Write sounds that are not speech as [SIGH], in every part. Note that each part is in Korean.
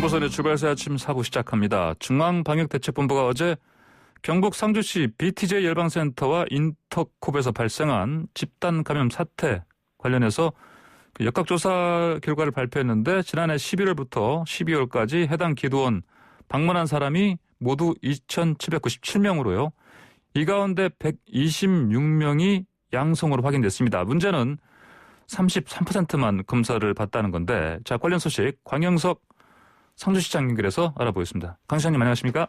정보선의 주발새 아침 사부 시작합니다. 중앙방역대책본부가 어제 경북 상주시 BTJ 열방센터와 인터콥에서 발생한 집단 감염 사태 관련해서 그 역학조사 결과를 발표했는데 지난해 11월부터 12월까지 해당 기도원 방문한 사람이 모두 2,797명으로요. 이 가운데 126명이 양성으로 확인됐습니다. 문제는 33%만 검사를 받다는 건데 자 관련 소식 광영석 상주시장 연결해서 알아보겠습니다. 강 시장님 안녕하십니까?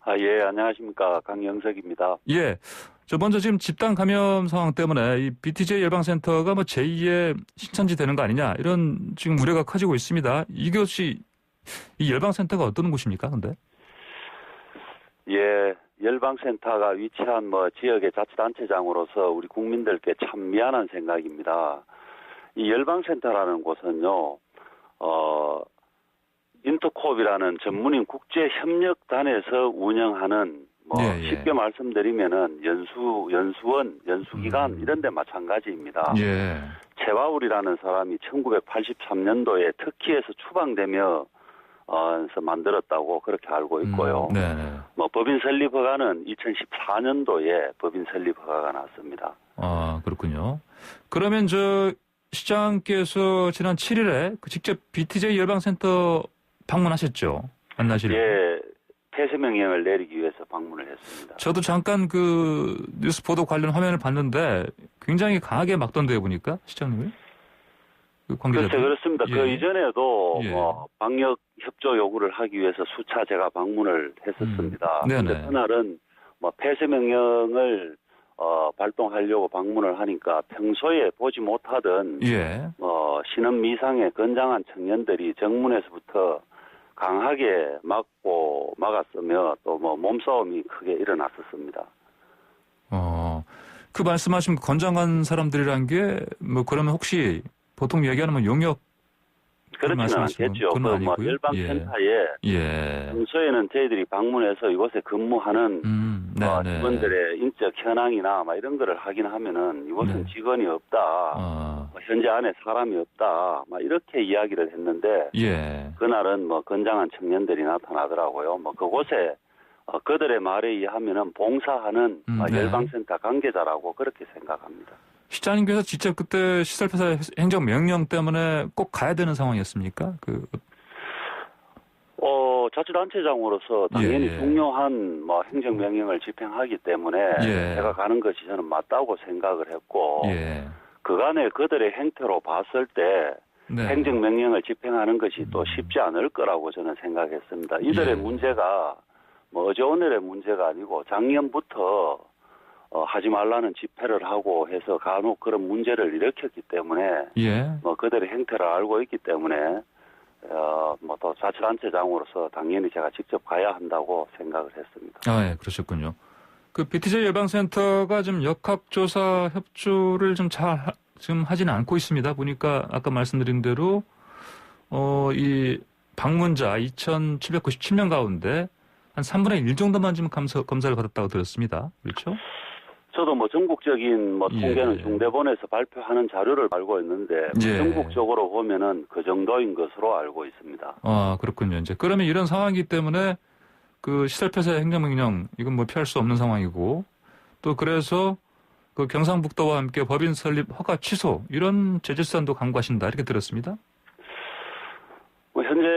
아, 예, 안녕하십니까. 강영석입니다. 예. 저 먼저 지금 집단 감염 상황 때문에 이 BTJ 예방센터가 뭐 제2의 신천지 되는 거 아니냐 이런 지금 우려가 커지고 있습니다. 이것이 이 열방센터가 어떤 곳입니까? 근데? 예, 열방센터가 위치한 뭐 지역의 자치단체장으로서 우리 국민들께 참 미안한 생각입니다. 이 열방센터라는 곳은요, 어, 인터콥이라는 전문인 국제협력단에서 운영하는 뭐 예, 예. 쉽게 말씀드리면은 연수 연수원 연수기관 음. 이런 데 마찬가지입니다. 예. 최바울이라는 사람이 1983년도에 터키에서 추방되며 어, 서 만들었다고 그렇게 알고 있고요. 음, 네네. 뭐 법인 설립 허가는 2014년도에 법인 설립 허가가 났습니다. 아 그렇군요. 그러면 저 시장께서 지난 7일에 그 직접 BTJ 열방센터 방문하셨죠? 만나시려 예, 폐쇄 명령을 내리기 위해서 방문을 했습니다. 저도 잠깐 그 뉴스 보도 관련 화면을 봤는데 굉장히 강하게 막던데요 보니까 시장님을 그 관계자들. 글쎄 그렇습니다. 예. 그 이전에도 예. 뭐 방역 협조 요구를 하기 위해서 수차 제가 방문을 했었습니다. 음. 네네. 그런데 그날은 뭐 폐쇄 명령을 어, 발동하려고 방문을 하니까 평소에 보지 못하던 예. 어, 신은 미상의 건장한 청년들이 정문에서부터 강하게 막고 막았으며 또 뭐 몸싸움이 크게 일어났었습니다. 어. 그 말씀하신 그 건장한 사람들이란 게 뭐 그러면 혹시 보통 얘기하는 뭐 용역 그렇지는 않겠죠. 건그 뭐? 열방센터에 예. 평소에는 저희들이 방문해서 이곳에 근무하는 음. 네, 어, 네. 직원들의 인적 현황이나 막 이런 거를 확인하면은 이곳은 네. 직원이 없다. 어. 뭐 현재 안에 사람이 없다. 막 이렇게 이야기를 했는데 예. 그날은 뭐 건장한 청년들이 나타나더라고요. 뭐 그곳에 어, 그들의 말에 의하면은 봉사하는 음, 어, 네. 열방센터 관계자라고 그렇게 생각합니다. 시장님께서 직접 그때 시설폐사 행정 명령 때문에 꼭 가야 되는 상황이었습니까? 그 어, 자치단체장으로서 당연히 예, 예. 중요한 뭐 행정명령을 집행하기 때문에 예. 제가 가는 것이 저는 맞다고 생각을 했고 예. 그간의 그들의 행태로 봤을 때 네. 행정명령을 집행하는 것이 또 쉽지 않을 거라고 저는 생각했습니다. 이들의 예. 문제가 뭐 어제 오늘의 문제가 아니고 작년부터 어, 하지 말라는 집회를 하고 해서 간혹 그런 문제를 일으켰기 때문에 예. 뭐 그들의 행태를 알고 있기 때문에 어, 뭐또 자치단체장으로서 당연히 제가 직접 가야 한다고 생각을 했습니다. 아, 예, 그러셨군요. 그 BTJ 예방센터가 지금 역학조사 협조를 좀 잘 지금 하지는 않고 있습니다. 보니까 아까 말씀드린 대로 어, 이 방문자 2,797명 가운데 한 3분의 1 정도만 지금 감사, 검사를 받았다고 들었습니다. 그렇죠? 저도 뭐 전국적인 뭐 예. 통계는 중대본에서 발표하는 자료를 알고 있는데 뭐 예. 전국적으로 보면은 그 정도인 것으로 알고 있습니다. 아, 그렇군요. 이제 그러면 이런 상황이기 때문에 그 시설 폐쇄 행정명령 이건 뭐 피할 수 없는 상황이고 또 그래서 그 경상북도와 함께 법인 설립 허가 취소 이런 제재 수단도 강구하신다 이렇게 들었습니다. 뭐 현재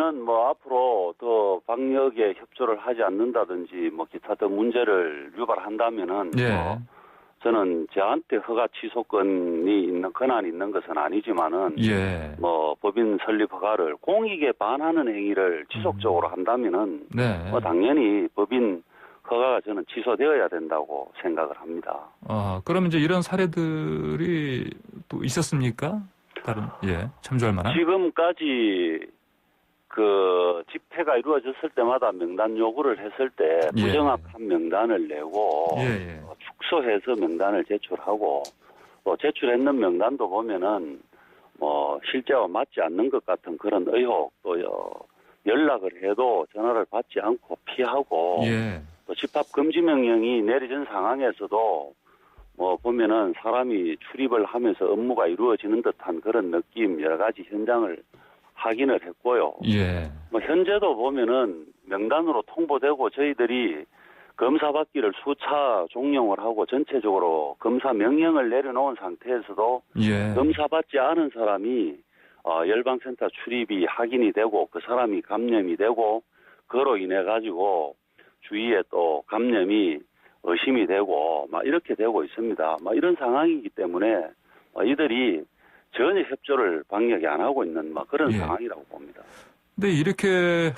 는 뭐 앞으로 더 방역에 협조를 하지 않는다든지 뭐 기타 더 문제를 유발한다면은 예. 뭐 저는 저한테 허가 취소권이 있는 권한이 있는 것은 아니지만은 예. 뭐 법인 설립 허가를 공익에 반하는 행위를 지속적으로 한다면은 네. 뭐 당연히 법인 허가가 저는 취소되어야 된다고 생각을 합니다. 아, 그러면 이제 이런 사례들이 또 있었습니까? 다른 예. 참조할 만한. 지금까지 그 집회가 이루어졌을 때마다 명단 요구를 했을 때 예. 부정확한 명단을 내고 예, 예. 어, 축소해서 명단을 제출하고 또 제출했는 명단도 보면은 뭐 실제와 맞지 않는 것 같은 그런 의혹 또 여- 연락을 해도 전화를 받지 않고 피하고 예. 또 집합 금지 명령이 내려진 상황에서도 뭐 보면은 사람이 출입을 하면서 업무가 이루어지는 듯한 그런 느낌 여러 가지 현장을 확인을 했고요. 예. 뭐 현재도 보면은 명단으로 통보되고 저희들이 검사 받기를 수차 종용을 하고 전체적으로 검사 명령을 내려놓은 상태에서도 예. 검사 받지 않은 사람이 어, 열방센터 출입이 확인이 되고 그 사람이 감염이 되고 그로 인해 가지고 주위에 또 감염이 의심이 되고 막 이렇게 되고 있습니다. 막 이런 상황이기 때문에 어, 이들이 전혀 협조를 방역이 안 하고 있는 막 그런 예. 상황이라고 봅니다. 근데 이렇게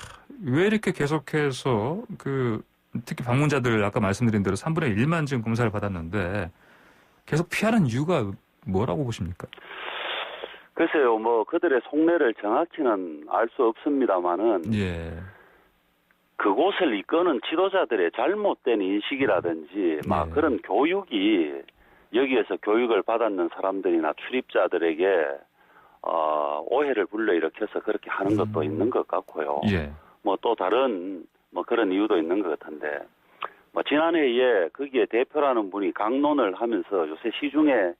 왜 이렇게 계속해서 그 특히 방문자들 아까 말씀드린 대로 3분의 1만 지금 검사를 받았는데 계속 피하는 이유가 뭐라고 보십니까? 글쎄요, 뭐 그들의 속내를 정확히는 알 수 없습니다만은 예. 그곳을 이끄는 지도자들의 잘못된 인식이라든지 막 네. 그런 교육이 여기에서 교육을 받았는 사람들이나 출입자들에게 어, 오해를 불러일으켜서 그렇게 하는 것도 음. 있는 것 같고요. 예. 뭐또 다른 뭐 그런 이유도 있는 것 같은데 뭐 지난해에 거기에 대표라는 분이 강론을 하면서 요새 시중에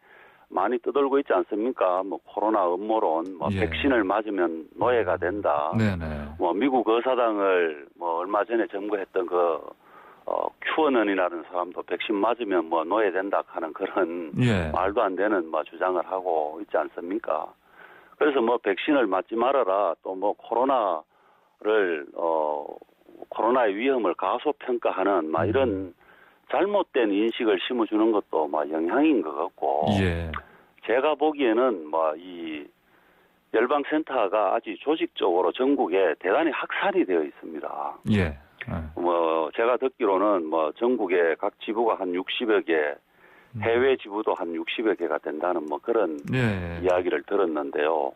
많이 떠돌고 있지 않습니까? 뭐 코로나 음모론, 뭐 예. 백신을 맞으면 노예가 된다. 네네. 뭐 미국 의사당을 뭐 얼마 전에 점거했던 그 어, 큐어넌이라는 사람도 백신 맞으면 뭐 노예된다 하는 그런 예. [LAUGHS] 말도 안 되는 뭐 주장을 하고 있지 않습니까? 그래서 뭐 백신을 맞지 말아라 또 뭐 코로나를 어 코로나의 위험을 가소 평가하는 막 이런 잘못된 인식을 심어주는 것도 막 영향인 것 같고 예. 제가 보기에는 뭐이 열방센터가 아주 조직적으로 전국에 대단히 확산이 되어 있습니다. 예. 아, 뭐 제가 듣기로는 뭐 전국에 각 지부가 한 60여 개, 해외 지부도 한 60여 개가 된다는 뭐 그런 예. 이야기를 들었는데요.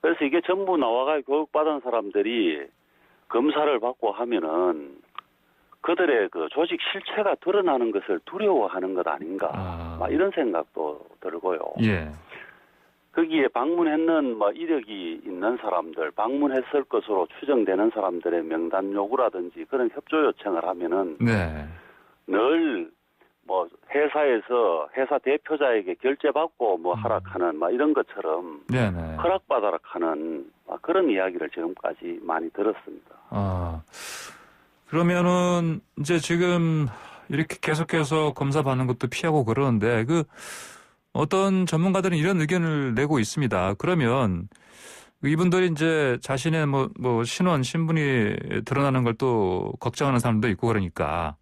그래서 이게 전부 나와가 교육받은 사람들이 검사를 받고 하면은 그들의 그 조직 실체가 드러나는 것을 두려워하는 것 아닌가. 아. 막 이런 생각도 들고요. 예. 거기에 방문했는 뭐 이력이 있는 사람들, 방문했을 것으로 추정되는 사람들의 명단 요구라든지 그런 협조 요청을 하면은 네. 늘뭐 회사에서 회사 대표자에게 결제받고 뭐 음. 하락하는 막 이런 것처럼 네 네. 허락받아라 하는 막 그런 이야기를 지금까지 많이 들었습니다. 아, 그러면은 이제 지금 이렇게 계속해서 검사 받는 것도 피하고 그러는데 그 어떤 전문가들은 이런 의견을 내고 있습니다. 그러면 이분들이 이제 자신의 뭐, 뭐 신원, 신분이 드러나는 걸 또 걱정하는 사람도 있고 그러니까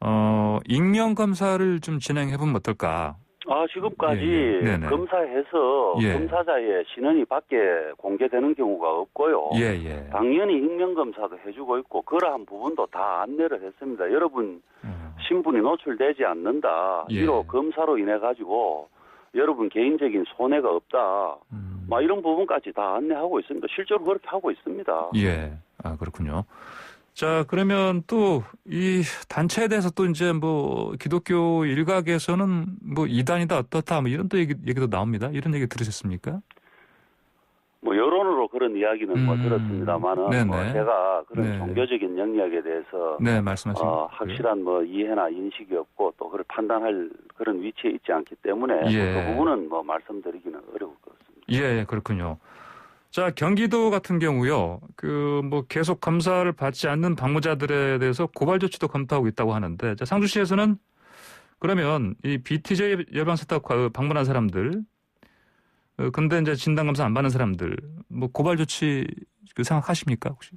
어, 익명 검사를 좀 진행해 보면 어떨까? 아 지금까지 예, 예. 검사해서 예. 검사자의 신원이 밖에 공개되는 경우가 없고요. 예, 예. 당연히 익명 검사도 해주고 있고 그러한 부분도 다 안내를 했습니다. 여러분 어, 신분이 노출되지 않는다. 예. 이로 검사로 인해 가지고 여러분 개인적인 손해가 없다. 음. 막 이런 부분까지 다 안내하고 있습니다. 실제로 그렇게 하고 있습니다. 예. 아, 그렇군요. 자, 그러면 또 이 단체에 대해서 또 이제 뭐 기독교 일각에서는 뭐 이단이다 어떻다 뭐 이런 또 얘기, 얘기도 나옵니다. 이런 얘기 들으셨습니까? 뭐 여론으로 그런 이야기는 뭐 음. 들었습니다만은 네네. 뭐 제가 그런 네. 종교적인 영역에 대해서 네, 말씀하신 어, 확실한 뭐 이해나 인식이 없고 또 그걸 판단할 그런 위치에 있지 않기 때문에 예. 그 부분은 뭐 말씀드리기는 어려울 것 같습니다. 예, 예, 그렇군요. 자, 경기도 같은 경우요. 그 뭐 계속 검사를 받지 않는 방문자들에 대해서 고발 조치도 검토하고 있다고 하는데 자, 상주시에서는 그러면 이 BTJ 과- 방문한 사람들 어, 근데 이제 진단 검사 안 받는 사람들 뭐 고발 조치 그 생각하십니까 혹시?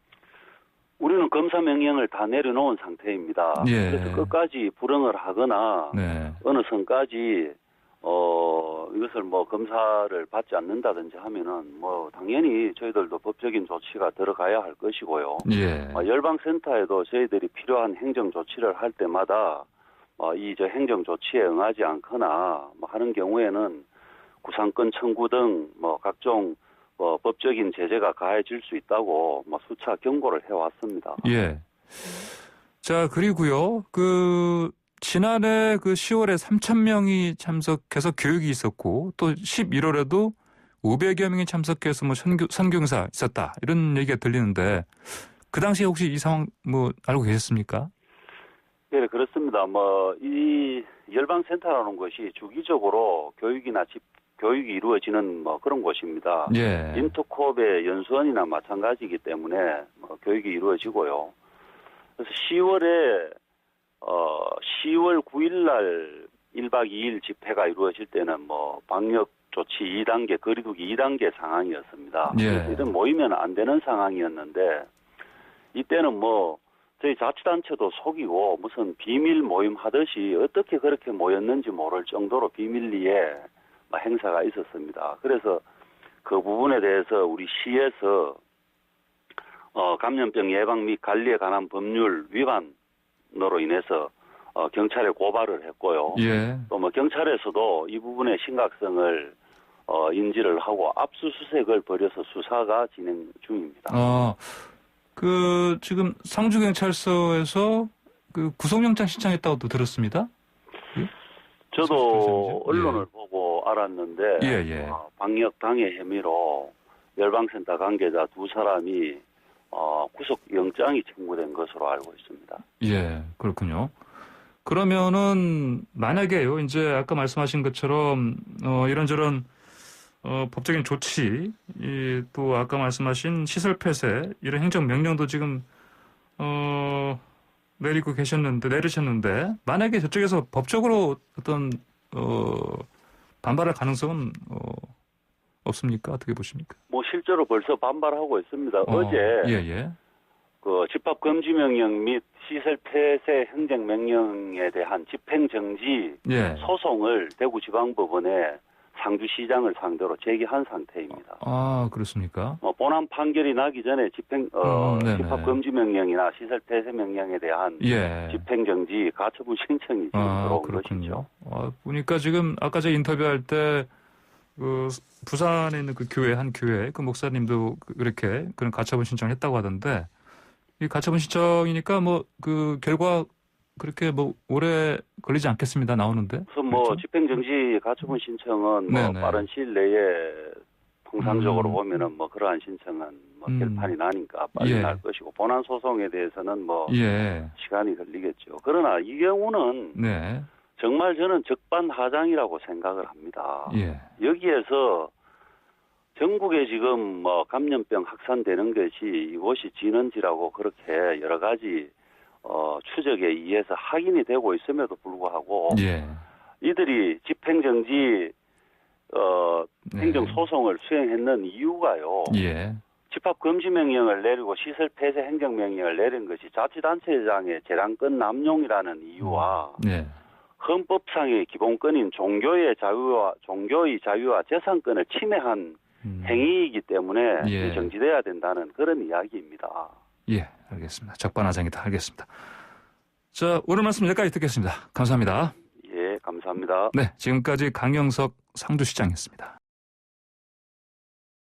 우리는 검사 명령을 다 내려놓은 상태입니다. 예. 그래서 끝까지 불응을 하거나 네. 어느 선까지 어 이것을 뭐 검사를 받지 않는다든지 하면은 뭐 당연히 저희들도 법적인 조치가 들어가야 할 것이고요. 예. 어, 열방센터에도 저희들이 필요한 행정 조치를 할 때마다 어, 이저 행정 조치에 응하지 않거나 뭐 하는 경우에는 구상권 청구 등 뭐 각종 어, 법적인 제재가 가해질 수 있다고 뭐 수차 경고를 해왔습니다. 예. 자, 그리고요. 그 지난해 그 10월에 3천 명이 참석해서 교육이 있었고 또 11월에도 500여 명이 참석해서 뭐 선교, 선교사 있었다. 이런 얘기가 들리는데 그 당시에 혹시 이 상황 뭐 알고 계셨습니까? 네, 그렇습니다. 뭐 이 열방센터라는 것이 주기적으로 교육이나 집 교육이 이루어지는 뭐 그런 곳입니다. 예. 인터콥의 연수원이나 마찬가지이기 때문에 뭐 교육이 이루어지고요. 그래서 10월에 어 10월 9일 날 1박 2일 집회가 이루어질 때는 뭐 방역 조치 2단계 거리두기 2단계 상황이었습니다. 예. 이런 모이면 안 되는 상황이었는데 이때는 뭐 저희 자치단체도 속이고 무슨 비밀 모임 하듯이 어떻게 그렇게 모였는지 모를 정도로 비밀리에 뭐 행사가 있었습니다. 그래서 그 부분에 대해서 우리 시에서 어, 감염병 예방 및 관리에 관한 법률 위반으로 인해서 어, 경찰에 고발을 했고요. 예. 또뭐 경찰에서도 이 부분의 심각성을 어, 인지를 하고 압수수색을 벌여서 수사가 진행 중입니다. 어, 그, 지금 상주경찰서에서 그 구속영장 신청했다고도 들었습니다. 저도 예. 언론을 보고 알았는데 예, 예. 어, 방역 방해 혐의로 열방센터 관계자 두 사람이 어, 구속 영장이 청구된 것으로 알고 있습니다. 예, 그렇군요. 그러면은 만약에요, 이제 아까 말씀하신 것처럼 어, 이런저런 어, 법적인 조치, 이, 또 아까 말씀하신 시설 폐쇄 이런 행정 명령도 지금 어, 내리고 계셨는데 내리셨는데 만약에 저쪽에서 법적으로 어떤 어, 반발할 가능성은 어, 없습니까? 어떻게 보십니까? 뭐 실제로 벌써 반발하고 있습니다. 어, 제 예, 예. 그 집합 금지 명령 및 시설 폐쇄 행정 명령에 대한 집행 정지 예. 소송을 대구지방법원에 상주시장을 상대로 제기한 상태입니다. 아, 그렇습니까? 뭐 본안 판결이 나기 전에 집행 어, 음, 네네. 집합 금지 명령이나 시설 폐쇄 명령에 대한 예. 집행 정지 가처분 신청이 지금 아, 들어온 그렇군요. 것이죠. 아, 보니까 지금 아까 제가 인터뷰할 때, 그, 부산에 있는 그 교회, 한 교회, 그 목사님도 그- 그렇게 그런 가처분 신청을 했다고 하던데, 이 가처분 신청이니까 뭐, 그, 결과 그렇게 뭐, 오래 걸리지 않겠습니다. 나오는데. 우선 뭐 그렇죠? 집행 정지 가처분 신청은 뭐. 빠른 시일 내에 통상적으로 음. 보면은 뭐 그러한 신청은 뭐 음. 결판이 나니까 빨리 예. 날 것이고 본안 소송에 대해서는 뭐 예. 시간이 걸리겠죠. 그러나 이 경우는 네. 정말 저는 적반하장이라고 생각을 합니다. 예. 여기에서 전국에 지금 뭐 감염병 확산되는 것이 이곳이 진원지라고 그렇게 여러 가지 어, 추적에 의해서 확인이 되고 있음에도 불구하고 예. 이들이 집행정지 어, 네. 행정 소송을 수행했는 이유가요. 예. 집합 금지 명령을 내리고 시설 폐쇄 행정 명령을 내린 것이 자치단체장의 재량권 남용이라는 이유와 예. 헌법상의 기본권인 종교의 자유와 종교의 자유와 재산권을 침해한 음. 행위이기 때문에 예. 정지돼야 된다는 그런 이야기입니다. 예. 알겠습니다. 적반하장이다. 알겠습니다. 자, 오늘 말씀 여기까지 듣겠습니다. 감사합니다. 예, 감사합니다. 네, 지금까지 강영석 상주시장이었습니다.